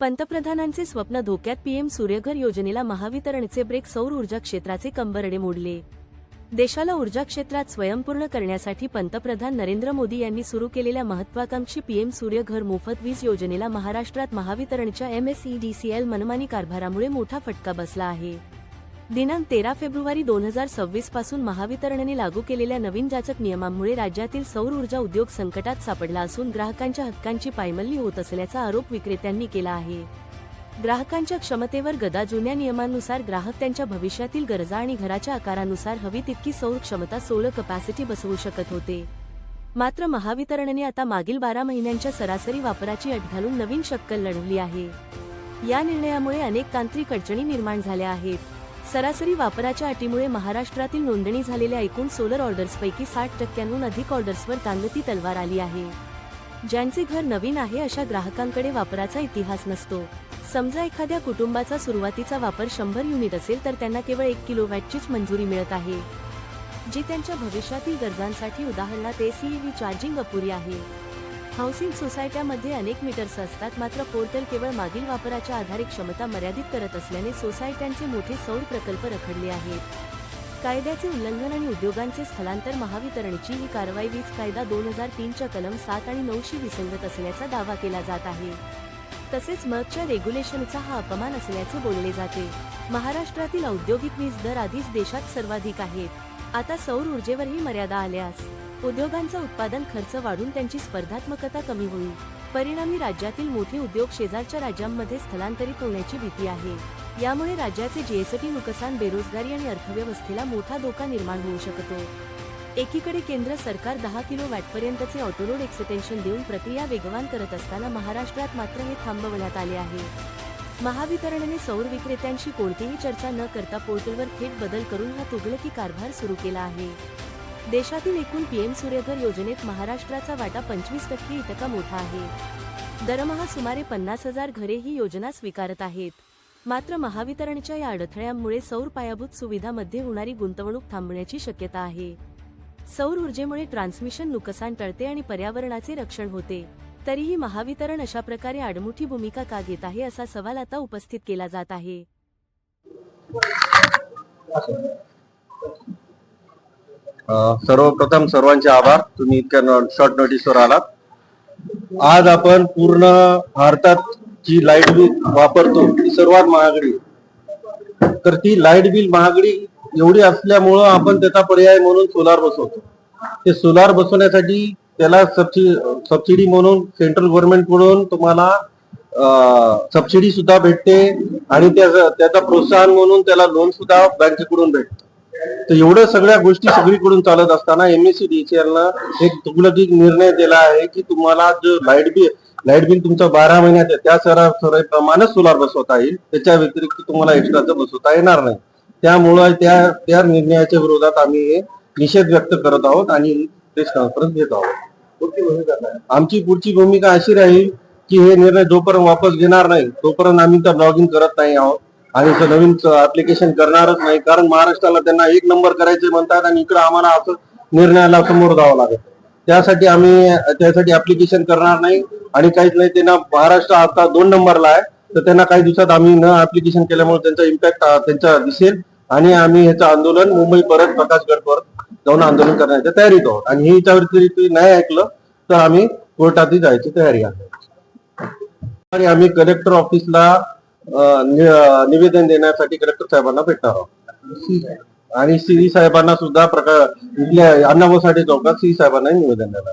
पंतप्रधानांचे स्वप्न धोक्यात पीएम सूर्यघर योजनेला महावितरणचे ब्रेक सौर ऊर्जा क्षेत्राचे कंबरडे मोडले. देशाला ऊर्जा क्षेत्रात स्वयंपूर्ण करण्यासाठी पंतप्रधान नरेंद्र मोदी यांनी सुरू केलेल्या महत्वाकांक्षी पीएम सूर्यघर मोफत वीज योजनेला महाराष्ट्रात महावितरणच्या एमएसईडीसीएल मनमानी कारभारामुळे मोठा फटका बसला आहे. दिनांक तेरा फेब्रुवारी दोन हजार सव्वीसपासून महावितरणने लागू केलेल्या नवीन जाचक नियमांमुळे राज्यातील सौर ऊर्जा उद्योग संकटात सापडला असून ग्राहकांच्या हक्कांची पायमल्ली होत असल्याचा आरोप विक्रेत्यांनी केला आहे. ग्राहकांच्या क्षमतेवर गदा जुन्या नियमांनुसार ग्राहक त्यांच्या भविष्यातील गरजा आणि घराच्या आकारानुसार हवी तितकी सौर क्षमता सोलर कपॅसिटी बसवू शकत होते. मात्र महावितरणने आता मागील बारा महिन्यांच्या सरासरी वापराची अट घालून नवीन शक्कल लढवली आहे. या निर्णयामुळे अनेक तांत्रिक अडचणी निर्माण झाल्या आहेत. सरासरी वापराच्या अटीमुळे महाराष्ट्रातील नोंदणी झालेल्या एकूण सोलर ऑर्डर्सपैकी साठ टक्क्यांहून अधिक ऑर्डर्सवर तांगती तलवार आली आहे. ज्यांचे घर नवीन आहे अशा ग्राहकांकडे वापराचा इतिहास नसतो. समजा एखाद्या कुटुंबाचा सुरुवातीचा वापर शंभर युनिट असेल तर त्यांना केवळ एक किलोवॅटचीच मंजुरी मिळत आहे. जी त्यांच्या भविष्यातील गरजांसाठी उदाहरणात एसीईव्ही चार्जिंग अपुरी आहे. हाऊसिंग सोसायट्यामध्ये अनेक मीटर्स असतात. मात्र पोर्टल केवळ मागील वापराच्या आधारे क्षमता मर्यादित करत असल्याने सोसायट्यांचे मोठे सौर प्रकल्प रखडले आहेत. कायद्याचे उल्लंघन आणि उद्योगांचे स्थलांतर महावितरणची ही कारवाई वीज कायदा दोन हजार तीनच्या कलम सात आणि नऊशी विसंगत असल्याचा दावा केला जात आहे. तसेच मगच्या रेग्युलेशनचा हा अपमान असल्याचे बोलले जाते. महाराष्ट्रातील औद्योगिक वीज दर आधीच देशात सर्वाधिक आहेत. आता सौर ऊर्जेवरही मर्यादा आल्यास उद्योगांचा उत्पादन खर्च वाढून त्यांची स्पर्धात्मकता कमी होईल. परिणामी राज्यातील मोठे उद्योग शेजारच्या राज्यांमध्ये स्थलांतरित होण्याची भीती आहे. यामुळे राज्याचे जीएसटी नुकसान बेरोजगारी आणि अर्थव्यवस्थेला मोठा धोका निर्माण होऊ शकतो. एकीकडे केंद्र सरकार दहा किलो वॅटपर्यंतचे ऑटोरोड एक्सटेन्शन देऊन प्रक्रिया वेगवान करत असताना महाराष्ट्रात मात्र हे थांबवण्यात आले आहे. महावितरणने सौर विक्रेत्यांशी कोणतीही चर्चा न करता पोर्टलवर थेट बदल करून हा तुघलकी कारभार सुरू केला आहे. देशातील एकूण पीएम सूर्यघर योजनेत महाराष्ट्राचा वाटा पंचवीस टक्के इतका मोठा आहे. दरमहा सुमारे पन्नास हजार घरे ही योजना स्वीकारत आहेत. मात्र महावितरणच्या या अडथळ्यांमुळे सौर पायाभूत सुविधामध्ये होणारी गुंतवणूक थांबण्याची शक्यता आहे. सौर ऊर्जेमुळे ट्रान्समिशन नुकसान टळते आणि पर्यावरणाचे रक्षण होते. तरीही महावितरण अशा प्रकारे आडमुठी भूमिका का घेत आहे असा सवाल आता उपस्थित केला जात आहे. सर्वप्रथम सर्वांचे आभार. तुम्ही इतक्या शॉर्ट नोटीसवर आलात. आज आपण पूर्ण भारतात जी लाइट बिल वापरतो ती सर्वात महागडी. तर ती लाइट बिल महागडी एवढी असल्यामुळं आपण त्याचा पर्याय म्हणून सोलार बसवतो. ते सोलार बसवण्यासाठी त्याला सबसिडी सबसिडी म्हणून सेंट्रल गव्हर्नमेंटकडून तुम्हाला सबसिडी सुद्धा भेटते आणि त्याचा त्याचा प्रोत्साहन म्हणून त्याला लोन सुद्धा बँकेकडून भेटतं. तर एवढ्या सगळ्या गोष्टी सगळीकडून चालत असताना एमएससीडीसीएल ना एक तुगलकीक निर्णय दिला आहे की तुम्हाला जो लाइट बिल लाइट बिल तुमचं बारा महिन्यात त्या त्या सरासरीप्रमाणेच सोलार बसवता येईल. त्याच्या व्यतिरिक्त तुम्हाला एक्स्ट्राचं बसवता येणार नाही. त्यामुळं त्या त्या निर्णयाच्या विरोधात आम्ही हे निषेध व्यक्त करत आहोत आणि प्रेस कॉन्फरन्स घेत आहोत. आमची पुढची भूमिका अशी राहील की हे निर्णय जोपर्यंत वापस घेणार नाही तोपर्यंत आम्ही तर लॉग इन करत नाही आहोत. आणि नवीन ऍप्लिकेशन करणारच नाही. कारण महाराष्ट्राला त्यांना एक नंबर करायचे म्हणतात आणि इकडे आम्हाला असं निर्णयाला समोर जावं लागेल त्यासाठी आम्ही त्यासाठी ऍप्लिकेशन करणार नाही. आणि काहीच नाही त्यांना महाराष्ट्र आता दोन नंबरला आहे. तर त्यांना काही दिवसात आम्ही न ऍप्लिकेशन केल्यामुळे त्यांचा इम्पॅक्ट त्यांचा दिसेल. आणि आम्ही ह्याचं आंदोलन मुंबई परत प्रकाशगड परत जाऊन आंदोलन करण्याच्या तयारीत आहोत. आणि हिच्या व्यतिरिक्त नाही ऐकलं तर आम्ही कोर्टातही जायची तयारी आहे. आणि आम्ही कलेक्टर ऑफिसला निवेदन देण्यासाठी कलेक्टर साहेबांना भेटणार आहोत. आणि सी साहेबांना सुद्धा प्रकार इथल्या अण्णाभाऊ साठे चौकात सी साहेबांना निवेदन देणार